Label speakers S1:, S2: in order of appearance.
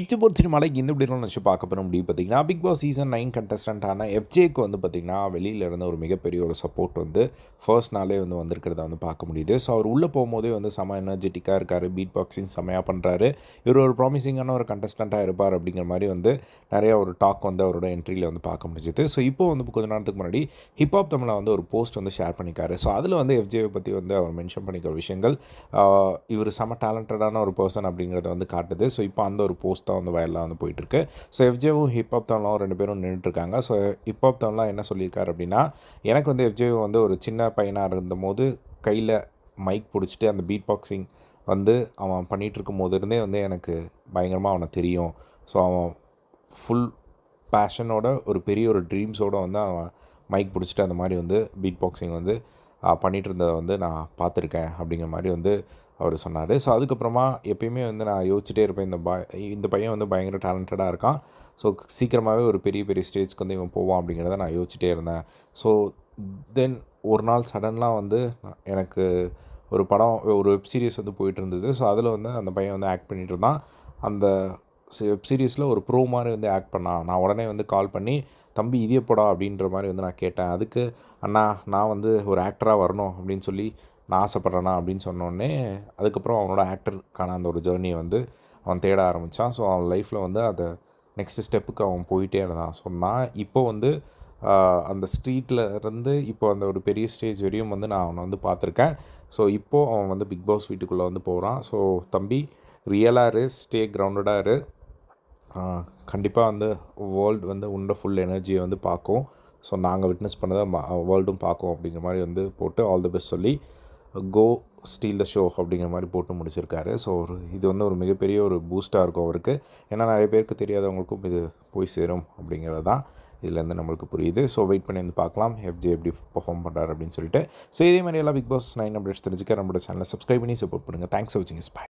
S1: பிக்சபோர்ட் சினிமாவில் இந்த இப்படிலாம் வச்சு பார்க்க போகிறோம் அப்படி பார்த்தீங்கன்னா பிக் பாஸ் சீசன் நைன் கண்டஸ்டண்ட்டான எஃப்ஜேக்கு வந்து பார்த்திங்கன்னா வெளியில் இருந்து ஒரு மிகப்பெரிய ஒரு சப்போர்ட் வந்து ஃபர்ஸ்ட் நாளே வந்து வந்திருக்கிறத வந்து பார்க்க முடியுது. ஸோ அவர் உள்ளே போகும்போதே வந்து செம எனர்ஜெட்டிக்காக இருக்கார். பீட் பாக்ஸிங் செமையாக பண்ணுறாரு இவர் ஒரு ப்ராமிசிங்கான ஒரு கண்டஸ்டண்ட்டாக இருப்பார் அப்படிங்கிற மாதிரி வந்து நிறையா ஒரு டாக் வந்து அவரோட என்ட்ரியில் வந்து பார்க்க முடிஞ்சுது. ஸோ இப்போ வந்து கொஞ்ச நேரத்துக்கு முன்னாடி ஹிப்ஹாப் தமிழை வந்து ஒரு போஸ்ட் வந்து ஷேர் பண்ணிக்காரு ஸோ அதில் வந்து எஃப்ஜேவை பற்றி வந்து அவர் மென்ஷன் பண்ணிக்கிற விஷயங்கள் இவர் செம டேலண்டடான ஒரு பர்சன் அப்படிங்கிறத வந்து காட்டுது. ஸோ இப்போ அந்த ஒரு போஸ்ட் தான் வந்து வயலில் வந்து போயிட்டுருக்கு. ஸோ எஃப்ஜேவும் ஹிப்ஹாப் தான்லாம் ரெண்டு பேரும் நின்றுட்டுருக்காங்க ஸோ ஹிப்ஹாப் தான்லாம் என்ன சொல்லியிருக்காரு அப்படின்னா எனக்கு வந்து எஃப்ஜே வந்து ஒரு சின்ன பையனாக இருந்தபோது கையில் மைக் பிடிச்சிட்டு அந்த பீட் பாக்ஸிங் வந்து அவன் பண்ணிகிட்ருக்கும் போது இருந்தே வந்து எனக்கு பயங்கரமாக அவனை தெரியும். ஸோ அவன் ஃபுல் பேஷனோட ஒரு பெரிய ஒரு ட்ரீம்ஸோட வந்து அவன் மைக் பிடிச்சிட்டு அந்த மாதிரி வந்து பீட் பாக்ஸிங் வந்து பண்ணிகிட்டு இருந்ததை வந்து நான் பார்த்துருக்கேன் அப்படிங்கிற மாதிரி வந்து அவர் சொன்னார். ஸோ அதுக்கப்புறமா எப்பயுமே வந்து நான் யோசிச்சுட்டே இருப்பேன் இந்த பாய் இந்த பையன் வந்து பயங்கர டேலண்டடாக இருக்கான். ஸோ சீக்கிரமாகவே ஒரு பெரிய பெரிய ஸ்டேஜ்க்கு வந்து இவன் போவான் அப்படிங்கிறத நான் யோசிச்சுட்டே இருந்தேன். ஸோ தென் ஒரு நாள் சடன்லாம் வந்து நான் எனக்கு ஒரு படம் ஒரு வெப் சீரிஸ் வந்து போயிட்டு இருந்தது ஸோ அதில் வந்து அந்த பையன் வந்து ஆக்ட் பண்ணிகிட்டு இருந்தான் அந்த வெப் சீரிஸில் ஒரு ப்ரோ மாதிரி வந்து ஆக்ட் பண்ணான் நான் உடனே வந்து கால் பண்ணி தம்பி இதே போடா அப்படின்ற மாதிரி வந்து நான் கேட்டேன். அதுக்கு அண்ணா நான் வந்து ஒரு ஆக்டராக வரணும் அப்படின்னு சொல்லி நான் ஆசைப்பட்றேண்ணா அப்படின்னு சொன்னோடனே அதுக்கப்புறம் அவனோட ஆக்டருக்கான அந்த ஒரு ஜேர்னியை வந்து அவன் தேட ஆரம்பித்தான் ஸோ அவன் லைஃப்பில் வந்து அதை நெக்ஸ்ட் ஸ்டெப்புக்கு அவன் போயிட்டே இருந்தான். ஸோ நான் இப்போ வந்து அந்த ஸ்ட்ரீட்டில் இருந்து இப்போ அந்த ஒரு பெரிய ஸ்டேஜ் வரையும் வந்து நான் அவனை வந்து பார்த்துருக்கேன். ஸோ இப்போது அவன் வந்து பிக் பாஸ் வீட்டுக்குள்ளே வந்து போகிறான் ஸோ தம்பி ரியலாக இரு ஸ்டே கிரவுண்டடாக இரு. கண்டிப்பாக வந்து வேர்ல்டு வந்து உண்ட ஃபுல் எனர்ஜியை வந்து பார்க்கும். ஸோ நாங்கள் விட்னஸ் பண்ணதை வேர்ல்டும் பார்க்கும் அப்படிங்கிற மாதிரி வந்து போட்டு ஆல் தி பெஸ்ட் சொல்லி கோ ஸ்டீல் த ஷோ அப்படிங்கிற மாதிரி போட்டு முடிச்சிருக்காரு. ஸோ ஒரு இது வந்து ஒரு மிகப்பெரிய ஒரு பூஸ்ட்டாக இருக்கும் அவருக்கு. ஏன்னா நிறைய பேருக்கு தெரியாதவங்களுக்கும் இது போய் சேரும் அப்படிங்கிறது தான் இதுலேருந்து நம்மளுக்கு புரியுது. ஸோ வெயிட் பண்ணி வந்து பார்க்கலாம். எஃப்ஜே எப்படி பர்ஃபார்ம் பண்ணுறாரு அப்படின்னு சொல்லிட்டு. ஸோ இதே மாதிரி எல்லாம் பிக் பாஸ் நைன் அப்டேட்ஸ் தெரிஞ்சுக்க நம்மளோட சேனலை சப்ஸ்கிரைப் பண்ணி சப்போர்ட் பண்ணுங்கள் தேங்க்ஸ் ஃபார் வாட்சிங் இஸ் பை